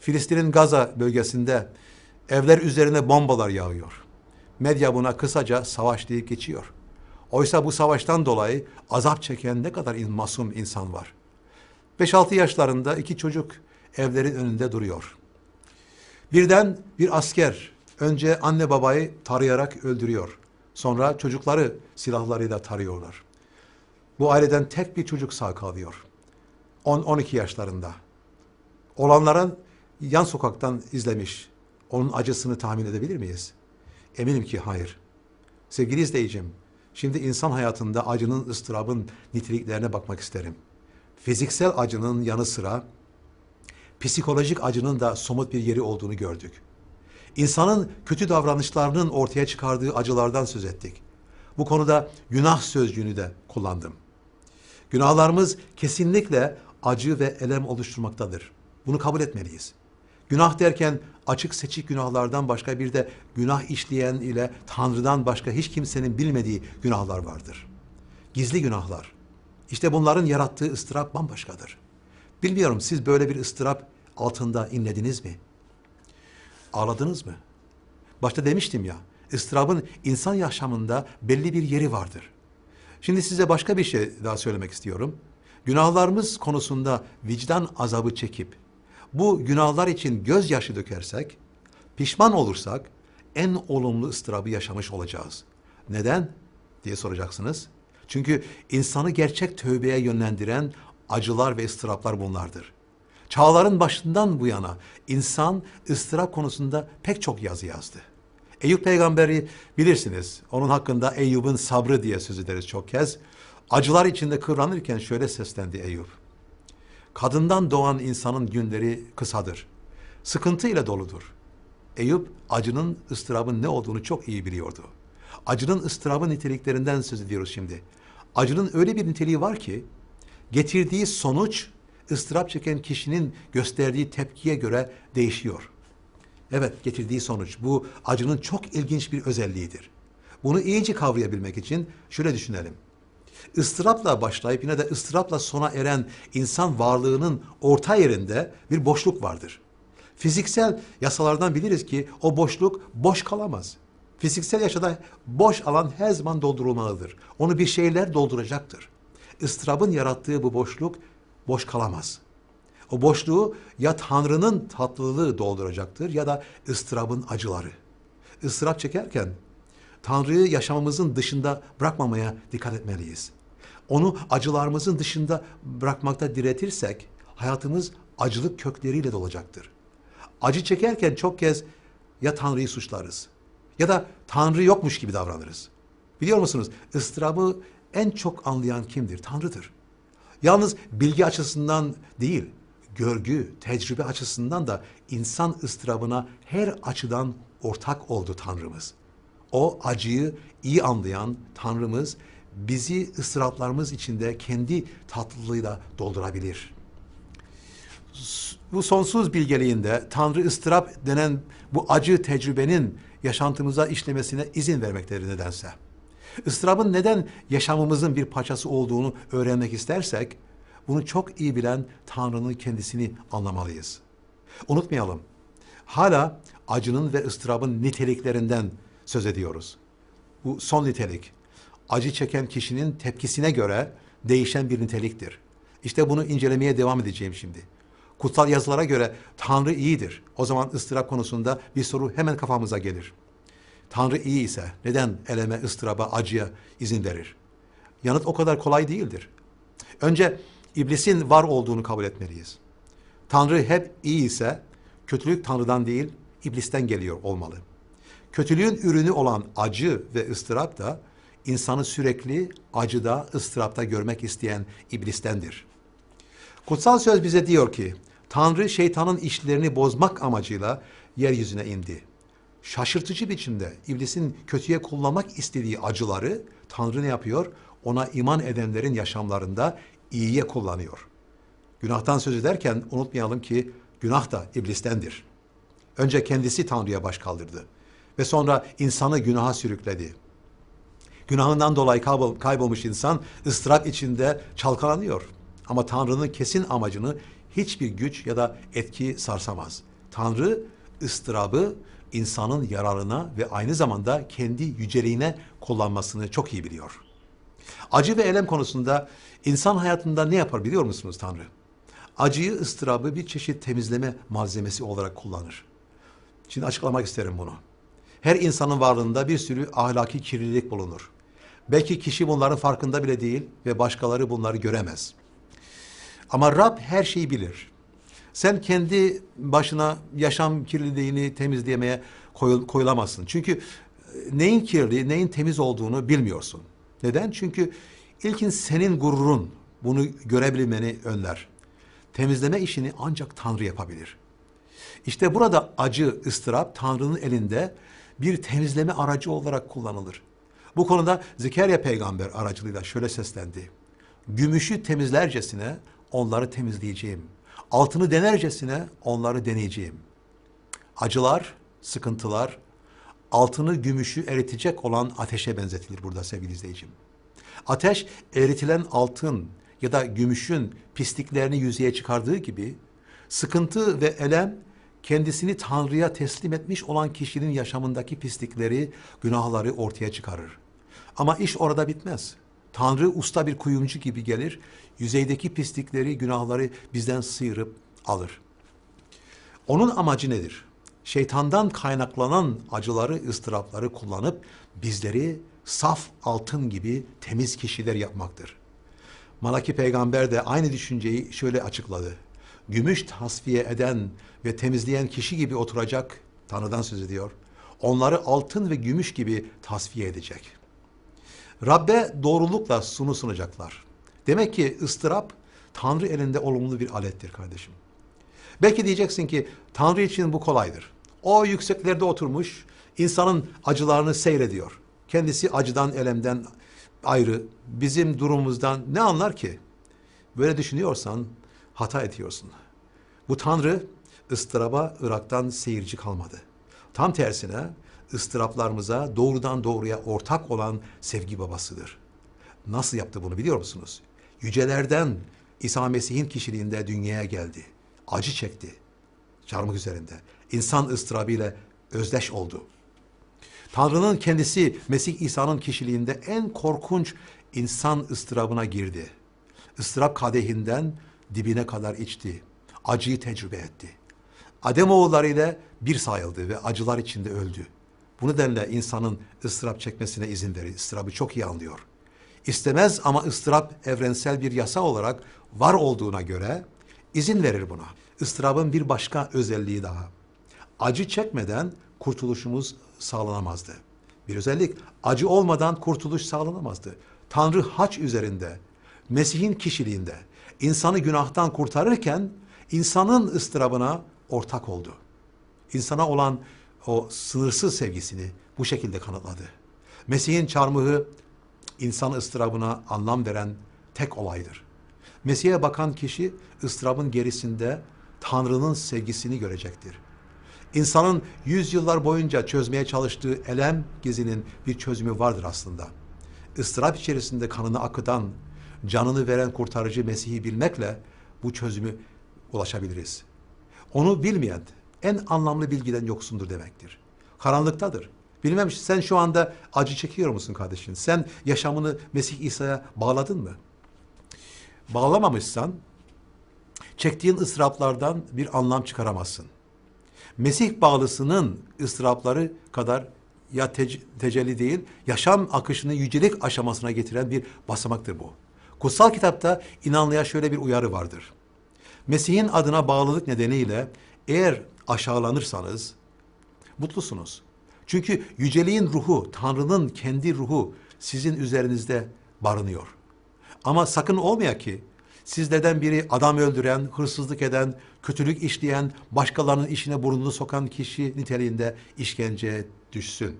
Filistin'in Gaza bölgesinde evler üzerine bombalar yağıyor. Medya buna kısaca savaş deyip geçiyor. Oysa bu savaştan dolayı azap çeken ne kadar in- masum insan var. 5-6 yaşlarında iki çocuk evlerin önünde duruyor. Birden bir asker önce anne babayı tarayarak öldürüyor. Sonra çocukları silahlarıyla tarıyorlar. Bu aileden tek bir çocuk sağ kalıyor. 10-12 yaşlarında. Olanların yan sokaktan izlemiş. Onun acısını tahmin edebilir miyiz? Eminim ki hayır. Sevgili izleyicim, şimdi insan hayatında acının, ıstırabın niteliklerine bakmak isterim. Fiziksel acının yanı sıra psikolojik acının da somut bir yeri olduğunu gördük. İnsanın kötü davranışlarının ortaya çıkardığı acılardan söz ettik. Bu konuda günah sözcüğünü de kullandım. Günahlarımız kesinlikle acı ve elem oluşturmaktadır. Bunu kabul etmeliyiz. Günah derken açık seçik günahlardan başka bir de günah işleyen ile Tanrı'dan başka hiç kimsenin bilmediği günahlar vardır. Gizli günahlar. İşte bunların yarattığı ıstırap bambaşkadır. Bilmiyorum siz böyle bir ıstırap altında inlediniz mi? Ağladınız mı? Başta demiştim ya, ıstırabın insan yaşamında belli bir yeri vardır. Şimdi size başka bir şey daha söylemek istiyorum. Günahlarımız konusunda vicdan azabı çekip bu günahlar için gözyaşı dökersek, pişman olursak en olumlu ıstırabı yaşamış olacağız. Neden diye soracaksınız. Çünkü insanı gerçek tövbeye yönlendiren acılar ve ıstıraplar bunlardır. Çağların başından bu yana insan ıstırap konusunda pek çok yazı yazdı. Eyüp peygamberi bilirsiniz. Onun hakkında Eyüp'ün sabrı diye söz ederiz çok kez. Acılar içinde kıvranırken şöyle seslendi Eyüp. Kadından doğan insanın günleri kısadır. Sıkıntı ile doludur. Eyüp acının, ıstırabın ne olduğunu çok iyi biliyordu. Acının ıstırabın niteliklerinden söz ediyoruz şimdi. Acının öyle bir niteliği var ki getirdiği sonuç ıstırap çeken kişinin gösterdiği tepkiye göre değişiyor. Evet, getirdiği sonuç. Bu acının çok ilginç bir özelliğidir. Bunu iyice kavrayabilmek için şöyle düşünelim. Istırapla başlayıp yine de ıstırapla sona eren insan varlığının orta yerinde bir boşluk vardır. Fiziksel yasalardan biliriz ki o boşluk boş kalamaz. Fiziksel yaşada boş alan her zaman doldurulmalıdır. Onu bir şeyler dolduracaktır. Istırabın yarattığı bu boşluk boş kalamaz. O boşluğu ya Tanrı'nın tatlılığı dolduracaktır ya da ıstırabın acıları. Istırap çekerken Tanrı'yı yaşamımızın dışında bırakmamaya dikkat etmeliyiz. Onu acılarımızın dışında bırakmakta diretirsek hayatımız acılık kökleriyle dolacaktır. Acı çekerken çok kez ya Tanrı'yı suçlarız ya da Tanrı yokmuş gibi davranırız. Biliyor musunuz? ıstırabı en çok anlayan kimdir? Tanrı'dır. Yalnız bilgi açısından değil, görgü, tecrübe açısından da insan ıstırabına her açıdan ortak oldu Tanrımız. O acıyı iyi anlayan Tanrımız bizi ıstıraplarımız içinde kendi tatlılığıyla doldurabilir. Bu sonsuz bilgeliğinde Tanrı ıstırap denen bu acı tecrübenin yaşantımıza işlemesine izin vermektedir nedense. Istırabın neden yaşamımızın bir parçası olduğunu öğrenmek istersek, bunu çok iyi bilen Tanrı'nın kendisini anlamalıyız. Unutmayalım, hala acının ve ıstırabın niteliklerinden söz ediyoruz. Bu son nitelik, acı çeken kişinin tepkisine göre değişen bir niteliktir. İşte bunu incelemeye devam edeceğim şimdi. Kutsal yazılara göre Tanrı iyidir. O zaman ıstırap konusunda bir soru hemen kafamıza gelir. Tanrı iyi ise neden eleme, ıstıraba, acıya izin verir? Yanıt o kadar kolay değildir. Önce iblisin var olduğunu kabul etmeliyiz. Tanrı hep iyi ise kötülük Tanrı'dan değil, iblisten geliyor olmalı. Kötülüğün ürünü olan acı ve ıstırap da insanı sürekli acıda, ıstırapta görmek isteyen iblistendir. Kutsal söz bize diyor ki, Tanrı şeytanın işlerini bozmak amacıyla yeryüzüne indi. Şaşırtıcı biçimde iblisin kötüye kullanmak istediği acıları Tanrı ne yapıyor? Ona iman edenlerin yaşamlarında iyiye kullanıyor. Günahtan söz ederken unutmayalım ki günah da iblistendir. Önce kendisi Tanrı'ya baş kaldırdı ve sonra insanı günaha sürükledi. Günahından dolayı kaybol- kaybolmuş insan ıstırap içinde çalkalanıyor. Ama Tanrı'nın kesin amacını hiçbir güç ya da etki sarsamaz. Tanrı ıstırabı insanın yararına ve aynı zamanda kendi yüceliğine kullanmasını çok iyi biliyor. Acı ve elem konusunda insan hayatında ne yapar biliyor musunuz Tanrı? Acıyı, ıstırabı bir çeşit temizleme malzemesi olarak kullanır. Şimdi açıklamak isterim bunu. Her insanın varlığında bir sürü ahlaki kirlilik bulunur. Belki kişi bunların farkında bile değil ve başkaları bunları göremez. Ama Rab her şeyi bilir. Sen kendi başına yaşam kirliliğini temizleyemeye koyul- koyulamazsın. Çünkü e, neyin kirli, neyin temiz olduğunu bilmiyorsun. Neden? Çünkü ilkin senin gururun bunu görebilmeni önler. Temizleme işini ancak Tanrı yapabilir. İşte burada acı, ıstırap Tanrı'nın elinde bir temizleme aracı olarak kullanılır. Bu konuda Zekeriya peygamber aracılığıyla şöyle seslendi. Gümüşü temizlercesine onları temizleyeceğim. Altını denercesine onları deneyeceğim. Acılar, sıkıntılar, altını gümüşü eritecek olan ateşe benzetilir burada sevgili izleyicim. Ateş eritilen altın ya da gümüşün pisliklerini yüzeye çıkardığı gibi sıkıntı ve elem kendisini Tanrı'ya teslim etmiş olan kişinin yaşamındaki pislikleri, günahları ortaya çıkarır. Ama iş orada bitmez. Tanrı usta bir kuyumcu gibi gelir, yüzeydeki pislikleri, günahları bizden sıyırıp alır. Onun amacı nedir? Şeytandan kaynaklanan acıları, ıstırapları kullanıp bizleri saf altın gibi temiz kişiler yapmaktır. Malaki peygamber de aynı düşünceyi şöyle açıkladı. Gümüş tasfiye eden ve temizleyen kişi gibi oturacak, Tanrı'dan söz ediyor. Onları altın ve gümüş gibi tasfiye edecek. Rabbe doğrulukla sunu sunacaklar. Demek ki ıstırap Tanrı elinde olumlu bir alettir kardeşim. Belki diyeceksin ki Tanrı için bu kolaydır. O yükseklerde oturmuş insanın acılarını seyrediyor. Kendisi acıdan, elemden ayrı. Bizim durumumuzdan ne anlar ki? Böyle düşünüyorsan hata ediyorsun. Bu Tanrı ıstıraba Irak'tan seyirci kalmadı. Tam tersine ıstıraplarımıza doğrudan doğruya ortak olan sevgi babasıdır. Nasıl yaptı bunu biliyor musunuz? Yücelerden İsa Mesih'in kişiliğinde dünyaya geldi. Acı çekti. Çarmıh üzerinde. İnsan ıstırabıyla özdeş oldu. Tanrı'nın kendisi Mesih İsa'nın kişiliğinde en korkunç insan ıstırabına girdi. Istırap kadehinden dibine kadar içti. Acıyı tecrübe etti. Adem oğulları ile bir sayıldı ve acılar içinde öldü. Bu nedenle insanın ıstırap çekmesine izin verir. Istırabı çok iyi anlıyor. İstemez ama ıstırap evrensel bir yasa olarak var olduğuna göre izin verir buna. Istırabın bir başka özelliği daha. Acı çekmeden kurtuluşumuz sağlanamazdı. Bir özellik acı olmadan kurtuluş sağlanamazdı. Tanrı haç üzerinde, Mesih'in kişiliğinde insanı günahtan kurtarırken insanın ıstırabına ortak oldu. İnsana olan o sınırsız sevgisini bu şekilde kanıtladı. Mesih'in çarmıhı insan ıstırabına anlam veren tek olaydır. Mesih'e bakan kişi ıstırabın gerisinde Tanrı'nın sevgisini görecektir. İnsanın yüzyıllar boyunca çözmeye çalıştığı elem gezinin bir çözümü vardır aslında. Istırap içerisinde kanını akıtan, canını veren kurtarıcı Mesih'i bilmekle bu çözümü ulaşabiliriz. Onu bilmeyen en anlamlı bilgiden yoksundur demektir. Karanlıktadır. Bilmem sen şu anda acı çekiyor musun kardeşim? Sen yaşamını Mesih İsa'ya bağladın mı? Bağlamamışsan çektiğin ıstıraplardan bir anlam çıkaramazsın. Mesih bağlısının ıstırapları kadar ya tec- tecelli değil, yaşam akışını yücelik aşamasına getiren bir basamaktır bu. Kutsal kitapta inanlıya şöyle bir uyarı vardır. Mesih'in adına bağlılık nedeniyle eğer aşağılanırsanız mutlusunuz. Çünkü yüceliğin ruhu, Tanrı'nın kendi ruhu sizin üzerinizde barınıyor. Ama sakın olmaya ki sizlerden biri adam öldüren, hırsızlık eden, kötülük işleyen, başkalarının işine burnunu sokan kişi niteliğinde işkenceye düşsün.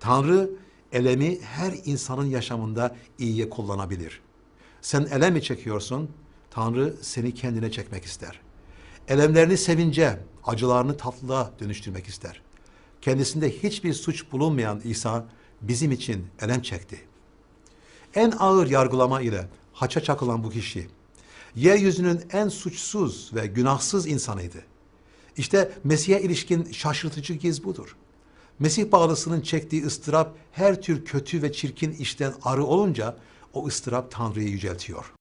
Tanrı elemi her insanın yaşamında iyiye kullanabilir. Sen elem mi çekiyorsun? Tanrı seni kendine çekmek ister. Elemlerini sevince, acılarını tatlılığa dönüştürmek ister. Kendisinde hiçbir suç bulunmayan İsa bizim için elem çekti. En ağır yargılama ile haça çakılan bu kişi yeryüzünün en suçsuz ve günahsız insanıydı. İşte Mesih'e ilişkin şaşırtıcı giz budur. Mesih bağlısının çektiği ıstırap her tür kötü ve çirkin işten arı olunca o ıstırap Tanrı'yı yüceltiyor.